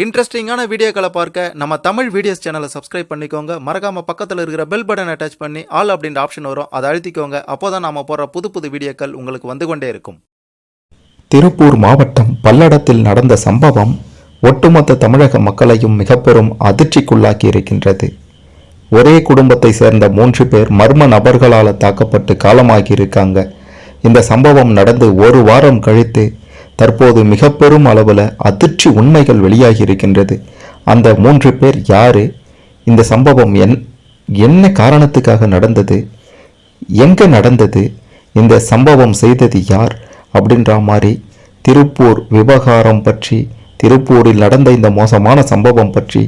இன்ட்ரெஸ்டிங்கான வீடியோக்களை பார்க்க நம்ம தமிழ் வீடியோஸ் சேனலை சப்ஸ்கிரைப் பண்ணிக்கோங்க. மறக்காம பக்கத்தில் இருக்கிற பெல் பட்டன் அட்டாச் பண்ணி ஆல் அப்படின்ற ஆப்ஷன் வரும். அதை அழுத்திக்கோங்க. அப்போதான் நாம போடுற புது புது வீடியோக்கள் உங்களுக்கு வந்து கொண்டே இருக்கும். திருப்பூர் மாவட்டம் பல்லடத்தில் நடந்த சம்பவம் ஒட்டுமொத்த தமிழக மக்களையும் மிக பெரும் அதிர்ச்சிக்குள்ளாக்கி இருக்கின்றது. ஒரே குடும்பத்தை சேர்ந்த மூன்று பேர் மர்ம நபர்களால் தாக்கப்பட்டு காலமாகி இருக்காங்க. இந்த சம்பவம் நடந்து ஒரு வாரம் கழித்து தற்போது மிக பெரும் அளவில் அதிர்ச்சி உண்மைகள் வெளியாகி இருக்கின்றது. அந்த மூன்று பேர் யாரு? இந்த சம்பவம் என் என்ன காரணத்துக்காக நடந்தது? எங்கே நடந்தது? இந்த சம்பவம் செய்தது யார்? அப்படின்ற மாதிரி திருப்பூர் விவகாரம் பற்றி திருப்பூரில் நடந்த இந்த மோசமான சம்பவம் பற்றி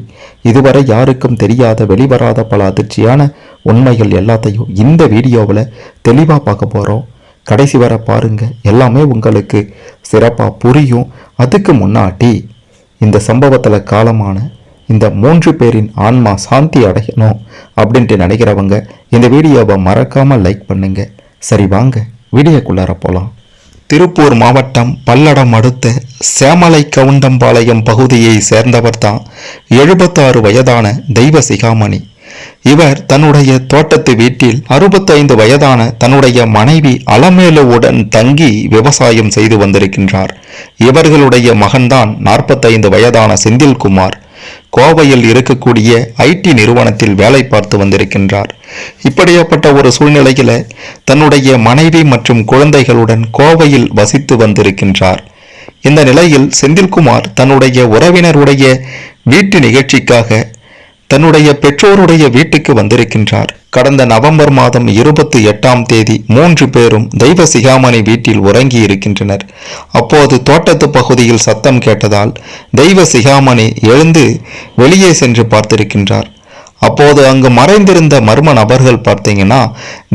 இதுவரை யாருக்கும் தெரியாத வெளிவராத பல அதிர்ச்சியான உண்மைகள் எல்லாத்தையும் இந்த வீடியோவில் தெளிவாக பார்க்க போகிறோம் கடைசி வர பாருங்க. எல்லாமே உங்களுக்கு சிறப்பாக புரியும். அதுக்கு முன்னாடி இந்த சம்பவத்தில் காலமான இந்த மூன்று பேரின் ஆன்மா சாந்தி அடையணும் அப்படின்ட்டு நினைக்கிறவங்க இந்த வீடியோவை மறக்காமல் லைக் பண்ணுங்க. சரி வாங்க. வீடியோக்குள்ளார போகலாம் திருப்பூர் மாவட்டம் பல்லடம் அடுத்த சேமலை கவுண்டம்பாளையம் பகுதியை சேர்ந்தவர் தான் எழுபத்தாறு வயதான தெய்வ சிகாமணி. இவர் தன்னுடைய தோட்டத்து வீட்டில் அறுபத்தைந்து வயதான தன்னுடைய மனைவி அலமேலுவுடன் தங்கி விவசாயம் செய்து வந்திருக்கின்றார். இவர்களுடைய மகன்தான் நாற்பத்தைந்து வயதான செந்தில்குமார். கோவையில் இருக்கக்கூடிய ஐடி நிறுவனத்தில் வேலை பார்த்து வந்திருக்கின்றார். இப்படியாப்பட்ட ஒரு சூழ்நிலையில தன்னுடைய மனைவி மற்றும் குழந்தைகளுடன் கோவையில் வசித்து வந்திருக்கின்றார். இந்த நிலையில் செந்தில்குமார் தன்னுடைய உறவினருடைய வீட்டு நிகழ்ச்சிக்காக தன்னுடைய பெற்றோருடைய வீட்டுக்கு வந்திருக்கின்றார். கடந்த நவம்பர் மாதம் இருபத்தி எட்டாம் தேதி மூன்று பேரும் தெய்வ சிகாமணி வீட்டில் உறங்கி இருக்கின்றனர். அப்போது தோட்டத்து பகுதியில் சத்தம் கேட்டதால் தெய்வ சிகாமணி எழுந்து வெளியே சென்று பார்த்திருக்கின்றார். அப்போது அங்கு மறைந்திருந்த மர்ம நபர்கள் பார்த்தீங்கன்னா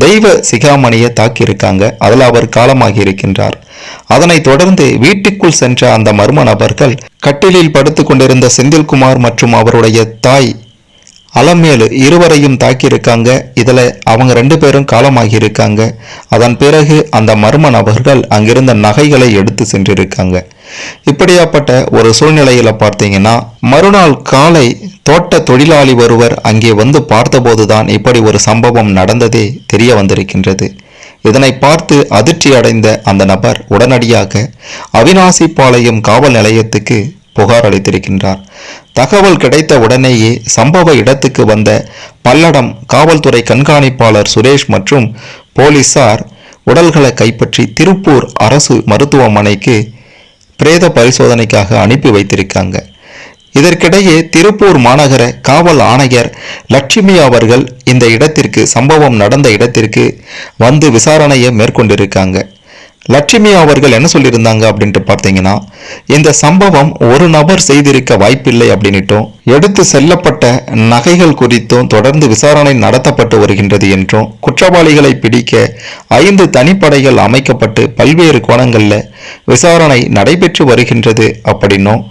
தெய்வ சிகாமணியை தாக்கியிருக்காங்க. அதில் அவர் காலமாகி இருக்கின்றார். அதனைத் தொடர்ந்து வீட்டுக்குள் சென்ற அந்த மர்ம நபர்கள் கட்டிலில் படுத்துக் கொண்டிருந்த செந்தில்குமார் மற்றும் அவருடைய தாய் அலமேலு இருவரையும் தாக்கியிருக்காங்க. இதில் அவங்க ரெண்டு பேரும் காலமாகி இருக்காங்க அதன் பிறகு அந்த மர்ம நபர்கள் அங்கிருந்த நகைகளை எடுத்து சென்றிருக்காங்க. இப்படியாப்பட்ட ஒரு சூழ்நிலையில் பார்த்தீங்கன்னா மறுநாள் காலை தோட்ட தொழிலாளி ஒருவர் அங்கே வந்து பார்த்தபோதுதான் இப்படி ஒரு சம்பவம் நடந்ததே தெரிய வந்திருக்கின்றது. இதனை பார்த்து அதிர்ச்சி அடைந்த அந்த நபர் உடனடியாக அவினாசிப்பாளையம் காவல் நிலையத்துக்கு புகார் அளித்திருக்கின்றார். தகவல் கிடைத்த உடனேயே சம்பவ இடத்துக்கு வந்த பல்லடம் காவல்துறை கண்காணிப்பாளர் சுரேஷ் மற்றும் போலீசார் உடல்களை கைப்பற்றி திருப்பூர் அரசு மருத்துவமனைக்கு பிரேத பரிசோதனைக்காக அனுப்பி வைத்திருக்காங்க. இதற்கிடையே திருப்பூர் மாநகர காவல் ஆணையர் லட்சுமி அவர்கள் இந்த இடத்திற்கு சம்பவம் நடந்த இடத்திற்கு வந்து விசாரணையை மேற்கொண்டிருக்காங்க. லட்சுமி அவர்கள் என்ன சொல்லியிருந்தாங்க அப்படின்ட்டு பார்த்தீங்கன்னா இந்த சம்பவம் ஒரு நபர் செய்திருக்க வாய்ப்பில்லை அப்படின்னுட்டும் எடுத்து செல்லப்பட்ட நகைகள் குறித்தும் தொடர்ந்து விசாரணை நடத்தப்பட்டு வருகின்றது என்றும் குற்றவாளிகளை பிடிக்க ஐந்து தனிப்படைகள் அமைக்கப்பட்டு பல்வேறு கோணங்களில் விசாரணை நடைபெற்று வருகின்றது அப்படின்னும்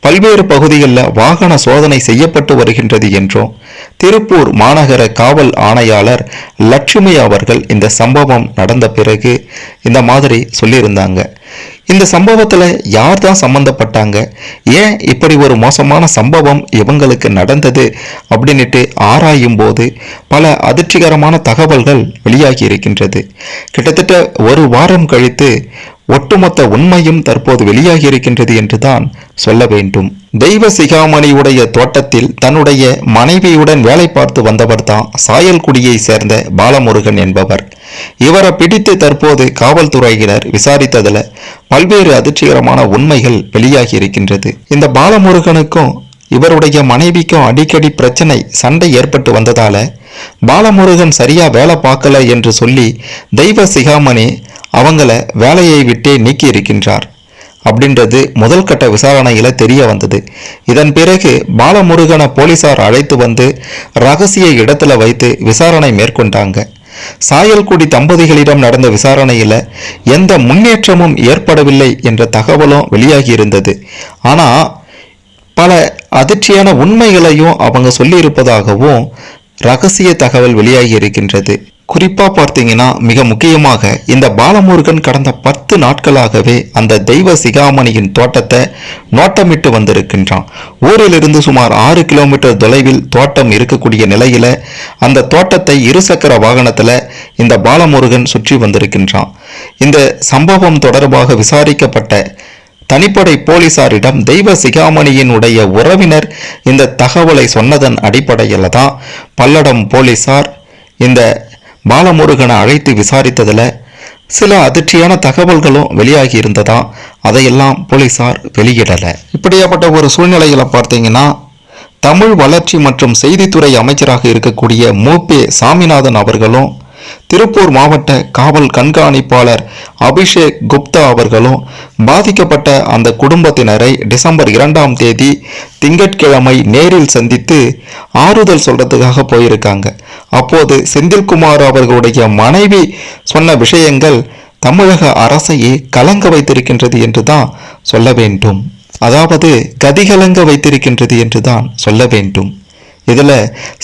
பல்வேறு பகுதிகளில் வாகன சோதனை செய்யப்பட்டு வருகின்றது என்றும் திருப்பூர் மாநகர காவல் ஆணையாளர் லட்சுமி அவர்கள் இந்த சம்பவம் நடந்த பிறகு இந்த மாதிரி சொல்லியிருந்தாங்க. இந்த சம்பவத்தில் யார் தான் சம்பந்தப்பட்டாங்க? ஏன் இப்படி ஒரு மோசமான சம்பவம் இவங்களுக்கு நடந்தது அப்படின்னுட்டு ஆராயும் போது பல அதிர்ச்சிகரமான தகவல்கள் வெளியாகி இருக்கின்றது. கிட்டத்தட்ட ஒரு வாரம் கழித்து ஒட்டுமொத்த உண்மையும் தற்போது வெளியாகி இருக்கின்றது என்றுதான் சொல்ல வேண்டும். தெய்வ சிகாமணியுடைய தோட்டத்தில் தன்னுடைய மனைவியுடன் வேலை பார்த்து வந்தவர் தான் சாயல்குடியை சேர்ந்த பாலமுருகன் என்பவர். இவரை பிடித்து தற்போது காவல்துறையினர் விசாரித்ததுல பல்வேறு அதிர்ச்சிகரமான உண்மைகள் வெளியாகி இருக்கின்றது இந்த பாலமுருகனுக்கும் இவருடைய மனைவிக்கும் அடிக்கடி பிரச்சனை சண்டை ஏற்பட்டு வந்ததால பாலமுருகன் சரியா வேலை பார்க்கல என்று சொல்லி தெய்வ சிகாமணி அவங்கள வேலையை விட்டே நீக்கி இருக்கின்றார் அப்படின்றது முதல் கட்ட விசாரணையில் தெரிய வந்தது. இதன் பிறகு பாலமுருகனை போலீசார் அழைத்து வந்து ரகசிய இடத்துல வைத்து விசாரணை மேற்கொண்டாங்க. சாயல்குடி தம்பதிகளிடம் நடந்த விசாரணையில் எந்த முன்னேற்றமும் ஏற்படவில்லை என்ற தகவலும் வெளியாகி இருந்தது. பல அதிர்ச்சியான உண்மைகளையும் அவங்க சொல்லியிருப்பதாகவும் ரகசிய தகவல் வெளியாகி இருக்கின்றது. குறிப்பாக பார்த்தீங்கன்னா மிக முக்கியமாக இந்த பாலமுருகன் கடந்த பத்து நாட்களாகவே அந்த தெய்வ சிகாமணியின் தோட்டத்தை நோட்டமிட்டு வந்திருக்கின்றான். ஊரிலிருந்து சுமார் ஆறு கிலோமீட்டர் தொலைவில் தோட்டம் இருக்கக்கூடிய நிலையில் அந்த தோட்டத்தை இருசக்கர வாகனத்தில் இந்த பாலமுருகன் சுற்றி வந்திருக்கின்றான். இந்த சம்பவம் தொடர்பாக விசாரிக்கப்பட்ட தனிப்படை போலீசாரிடம் தெய்வ சிகாமணியினுடைய உறவினர் இந்த தகவலை சொன்னதன் அடிப்படையில் தான் பல்லடம் போலீசார் இந்த பாலமுருகனை அழைத்து விசாரித்ததில் சில அதிர்ச்சியான தகவல்களும் வெளியாகி இருந்ததா அதையெல்லாம் போலீசார் வெளியிடலை. இப்படியாப்பட்ட ஒரு சூழ்நிலையில் பார்த்தீங்கன்னா தமிழ் வளர்ச்சி மற்றும் செய்தித்துறை அமைச்சராக இருக்கக்கூடிய மூபே சாமிநாதன் அவர்களும் திருப்பூர் மாவட்ட காவல் கண்காணிப்பாளர் அபிஷேக் குப்தா அவர்களும் பாதிக்கப்பட்ட அந்த குடும்பத்தினரை டிசம்பர் இரண்டாம் தேதி திங்கட்கிழமை நேரில் சந்தித்து ஆறுதல் சொல்றதுக்காக போயிருக்காங்க. அப்போது செந்தில்குமார் அவர்களுடைய மனைவி சொன்ன விஷயங்கள் தமிழக அரசையே கலங்க வைத்திருக்கின்றது என்று தான் சொல்ல வேண்டும். அதாவது கதிகலங்க வைத்திருக்கின்றது என்று தான் சொல்ல வேண்டும். இதில்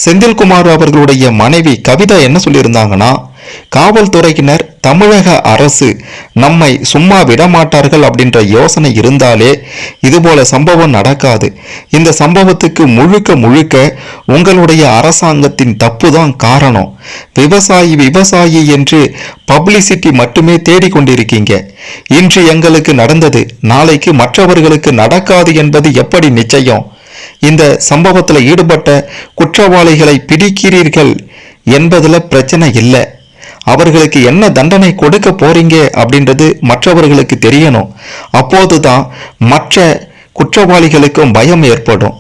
செந்தில்குமார் அவர்களுடைய மனைவி கவிதா என்ன சொல்லியிருந்தாங்கன்னா காவல்துறையினர் தமிழக அரசு நம்மை சும்மா விடமாட்டார்கள் அப்படின்ற யோசனை இருந்தாலே இதுபோல சம்பவம் நடக்காது. இந்த சம்பவத்துக்கு முழுக்க முழுக்க உங்களுடைய அரசாங்கத்தின் தப்பு தான் காரணம். விவசாயி விவசாயி என்று பப்ளிசிட்டி மட்டுமே தேடிக்கொண்டிருக்கீங்க இன்று எங்களுக்கு நடந்தது நாளைக்கு மற்றவர்களுக்கு நடக்காது என்பது எப்படி நிச்சயம்? இந்த சம்பவத்தில் ஈடுபட்ட குற்றவாளிகளை பிடிக்கிறீர்கள் என்பதுல பிரச்சனை இல்லை. அவர்களுக்கு என்ன தண்டனை கொடுக்க போறீங்க அப்படின்றது மற்றவர்களுக்கு தெரியணும். அப்போதுதான் மற்ற குற்றவாளிகளுக்கும் பயம் ஏற்படும்.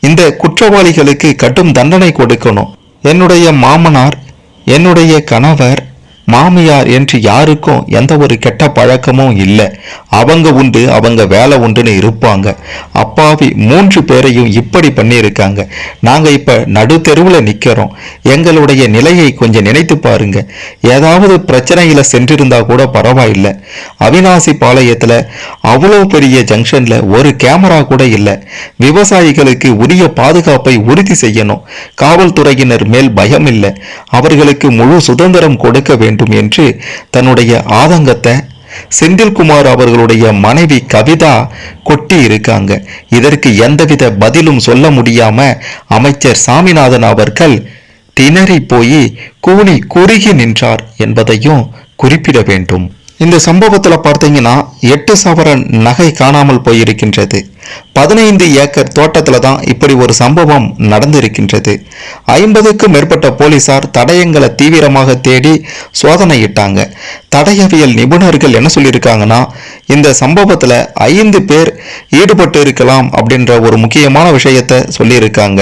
இந்த குற்றவாளிகளுக்கு கடும் தண்டனை கொடுக்கணும். என்னுடைய மாமனார் என்னுடைய கணவர் மாமியார் என்று யாருக்கும் எந்த ஒரு கெட்ட பழக்கமும் இல்லை. அவங்க உண்டு அவங்க வேலை உண்டுன்னு இருப்பாங்க. அப்பாவி மூன்று பேரையும் இப்படி பண்ணியிருக்காங்க. நாங்கள் இப்போ நடு தெருவில் நிற்கிறோம் எங்களுடைய நிலையை கொஞ்சம் நினைத்து பாருங்க. ஏதாவது பிரச்சனையில் சென்றிருந்தா கூட பரவாயில்லை. அவினாசி பாளையத்தில் அவ்வளோ பெரிய ஜங்ஷனில் ஒரு கேமரா கூட இல்லை. விவசாயிகளுக்கு உரிய பாதுகாப்பை உறுதி செய்யணும். காவல்துறையினர் மேல் பயம் இல்லை. அவர்களுக்கு முழு சுதந்திரம் கொடுக்க வேண்டும். என்று தன்னுடைய ஆதங்கத்தை செந்தில்குமார் அவர்களுடைய மனைவி கவிதா கொட்டி இருக்காங்க இதற்கு எந்தவித பதிலும் சொல்ல முடியாம அமைச்சர் சாமிநாதன் அவர்கள் திணறி போய் கூனி குறுகி நின்றார் என்பதையும் குறிப்பிட வேண்டும். இந்த சம்பவத்தில் பார்த்தீங்கன்னா எட்டு சவரன் நகை காணாமல் போயிருக்கின்றது. பதினைந்து ஏக்கர் தோட்டத்தில் தான் இப்படி ஒரு சம்பவம் நடந்திருக்கின்றது. ஐம்பதுக்கும் மேற்பட்ட போலீசார் தடயங்களை தீவிரமாக தேடி சோதனையிட்டாங்க. தடயவியல் நிபுணர்கள் என்ன சொல்லியிருக்காங்கன்னா இந்த சம்பவத்தில் ஐந்து பேர் ஈடுபட்டு இருக்கலாம் அப்படின்ற ஒரு முக்கியமான விஷயத்தை சொல்லியிருக்காங்க.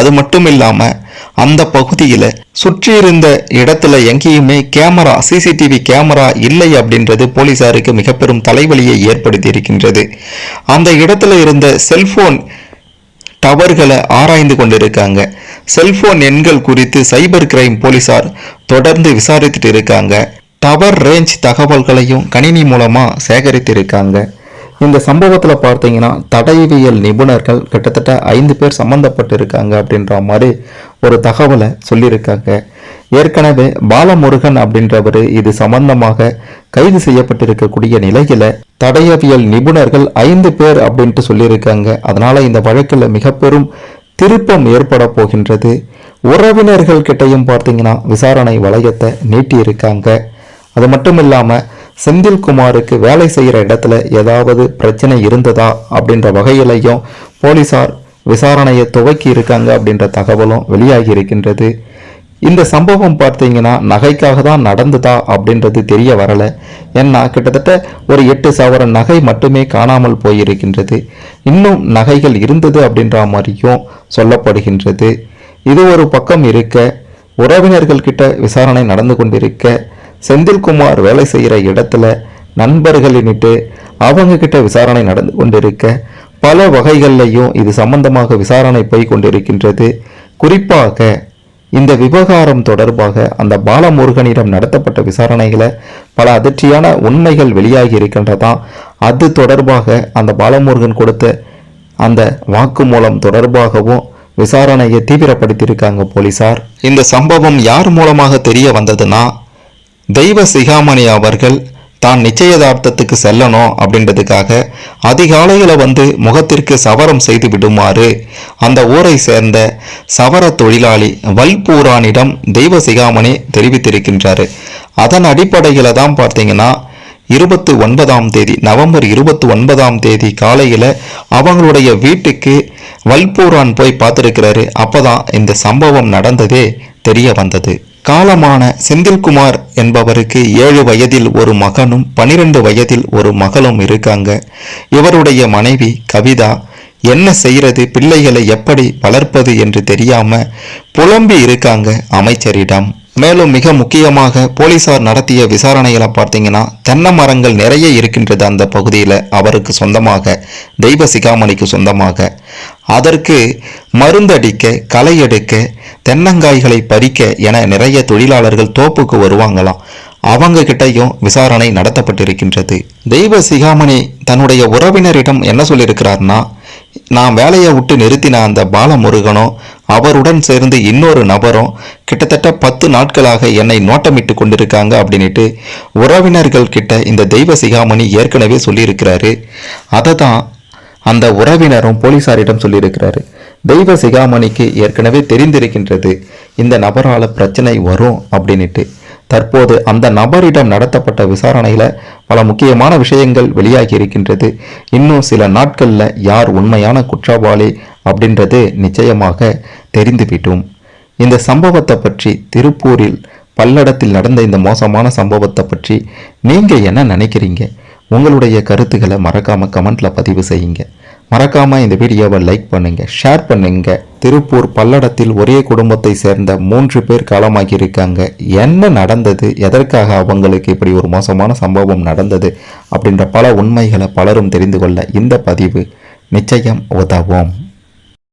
அது மட்டும் இல்லாமல் அந்த பகுதியில் சுற்றி இருந்த இடத்துல எங்கேயுமே கேமரா சிசிடிவி கேமரா இல்லை அப்படின்றது போலீசாருக்கு மிக பெரும் தலைவலியை ஏற்படுத்தி இருக்கின்றது அந்த இடத்துல இருந்த செல்போன் டவர்களை ஆராய்ந்து கொண்டிருக்காங்க. செல்போன் எண்கள் குறித்து சைபர் கிரைம் போலீசார் தொடர்ந்து விசாரித்துட்டு இருக்காங்க. டவர் ரேஞ்ச் தகவல்களையும் கணினி மூலமாக சேகரித்து இருக்காங்க இந்த சம்பவத்தில் பார்த்தீங்கன்னா தடயவியல் நிபுணர்கள் கிட்டத்தட்ட ஐந்து பேர் சம்மந்தப்பட்டிருக்காங்க அப்படின்ற மாதிரி ஒரு தகவலை சொல்லியிருக்காங்க. ஏற்கனவே பாலமுருகன் அப்படின்றவர் இது சம்பந்தமாக கைது செய்யப்பட்டிருக்கக்கூடிய நிலையில தடயவியல் நிபுணர்கள் ஐந்து பேர் அப்படின்ட்டு சொல்லியிருக்காங்க. அதனால இந்த வழக்கில் மிக பெரும் திருப்பம் ஏற்பட போகின்றது. உறவினர்கள் கிட்டையும் பார்த்தீங்கன்னா விசாரணை வளையத்தை நீட்டி இருக்காங்க அது மட்டும் இல்லாம செந்தில்குமாருக்கு வேலை செய்கிற இடத்துல ஏதாவது பிரச்சனை இருந்ததா அப்படின்ற வகையிலையும் போலீசார் விசாரணையை துவக்கி இருக்காங்க அப்படின்ற தகவலும் வெளியாகி இருக்கின்றது. இந்த சம்பவம் பார்த்தீங்கன்னா நகைக்காக தான் நடந்ததா அப்படின்றது தெரிய வரல. ஏன்னா கிட்டத்தட்ட ஒரு எட்டு சவரன் நகை மட்டுமே காணாமல் போயிருக்கின்றது. இன்னும் நகைகள் இருந்தது அப்படின்ற மாதிரியும் சொல்லப்படுகின்றது. இது ஒரு பக்கம் இருக்க உறவினர்கள் கிட்ட விசாரணை நடந்து கொண்டிருக்க செந்தில்குமார் வேலை செய்கிற இடத்துல நண்பர்களினிட்டு அவங்க கிட்ட விசாரணை நடந்து கொண்டிருக்க பல வகைகள்லையும் இது சம்பந்தமாக விசாரணை போய் கொண்டிருக்கின்றது. குறிப்பாக இந்த விவகாரம் தொடர்பாக அந்த பாலமுருகனிடம் நடத்தப்பட்ட விசாரணைகளை பல அதிர்ச்சியான உண்மைகள் வெளியாகி இருக்கின்றதா அது தொடர்பாக அந்த பாலமுருகன் கொடுத்த அந்த வாக்குமூலம் தொடர்பாகவும் விசாரணையை தீவிரப்படுத்தியிருக்காங்க போலீசார். இந்த சம்பவம் யார் மூலமாக தெரிய வந்ததுன்னா தெய்வ சிகாமணி அவர்கள் தான் நிச்சயதார்த்தத்துக்கு செல்லணும் அப்படின்றதுக்காக அதிகாலையில் வந்து முகத்திற்கு சவரம் செய்து விடுமாறு. அந்த ஊரை சேர்ந்த சவர தொழிலாளி வல்பூரானிடம் தெய்வ சிகாமணி தெரிவித்திருக்கின்றாரு. அதன் அடிப்படையில் தான் பார்த்தீங்கன்னா இருபத்தி ஒன்பதாம் தேதி நவம்பர் இருபத்தி ஒன்பதாம் தேதி காலையில் அவங்களுடைய வீட்டுக்கு வல்பூரான் போய் பார்த்துருக்கிறாரு. அப்பதான் இந்த சம்பவம் நடந்ததே தெரிய வந்தது. காலமான செந்தில்குமார் என்பவருக்கு ஏழு வயதில் ஒரு மகனும் பனிரெண்டு வயதில் ஒரு மகளும் இருக்காங்க. இவருடைய மனைவி கவிதா என்ன செய்யறது பிள்ளைகளை எப்படி வளர்ப்பது என்று தெரியாம புலம்பி இருக்காங்க அமைச்சரிடம். மேலும் மிக முக்கியமாக போலீசார் நடத்திய விசாரணைகளை பார்த்தீங்கன்னா தென்னை மரங்கள் நிறைய இருக்கின்றது அந்த பகுதியில் அவருக்கு சொந்தமாக தெய்வ சிகாமணிக்கு சொந்தமாக. அதற்கு மருந்தடிக்க களை எடுக்க தென்னங்காய்களை பறிக்க என நிறைய தொழிலாளர்கள் தோப்புக்கு வருவாங்களாம். அவங்க கிட்டையும் விசாரணை நடத்தப்பட்டிருக்கின்றது. தெய்வ சிகாமணி தன்னுடைய உறவினரிடம் என்ன சொல்லியிருக்கிறார்னா நான் வேலையை விட்டு நிறுத்தின அந்த பாலமுருகனும் அவருடன் சேர்ந்து இன்னொரு நபரும் கிட்டத்தட்ட பத்து நாட்களாக என்னை நோட்டமிட்டு கொண்டிருக்காங்க அப்படின்ட்டு உறவினர்கள் கிட்ட இந்த தெய்வ சிகாமணி ஏற்கனவே சொல்லியிருக்கிறாரு. அதை தான் அந்த உறவினரும் போலீசாரிடம் சொல்லியிருக்கிறாரு. தெய்வ சிகாமணிக்கு ஏற்கனவே தெரிந்திருக்கின்றது. இந்த நபரால் பிரச்சனை வரும் அப்படின்ட்டு தற்போது அந்த நபரிடம் நடத்தப்பட்ட விசாரணையில பல முக்கியமான விஷயங்கள் வெளியாகி இருக்கின்றது. இன்னும் சில நாட்கள்ல யார் உண்மையான குற்றவாளி அப்படின்றது நிச்சயமாக தெரிந்துவிட்டோம் இந்த சம்பவத்தை பற்றி திருப்பூரில் பல்லடத்தில் நடந்த இந்த மோசமான சம்பவத்தை பற்றி நீங்க என்ன நினைக்கிறீங்க? உங்களுடைய கருத்துக்களை மறக்காம கமெண்ட்ல பதிவு செய்யுங்க. மறக்காமல் இந்த வீடியோவை லைக் பண்ணுங்கள் ஷேர் பண்ணுங்கள் திருப்பூர் பல்லடத்தில் ஒரே குடும்பத்தை சேர்ந்த மூன்று பேர் காலமாகி இருக்காங்க என்ன நடந்தது? எதற்காக அவங்களுக்கு இப்படி ஒரு மோசமான சம்பவம் நடந்தது? அப்படின்ற பல உண்மைகளை பலரும் தெரிந்து கொள்ள இந்த பதிவு நிச்சயம் உதவும்.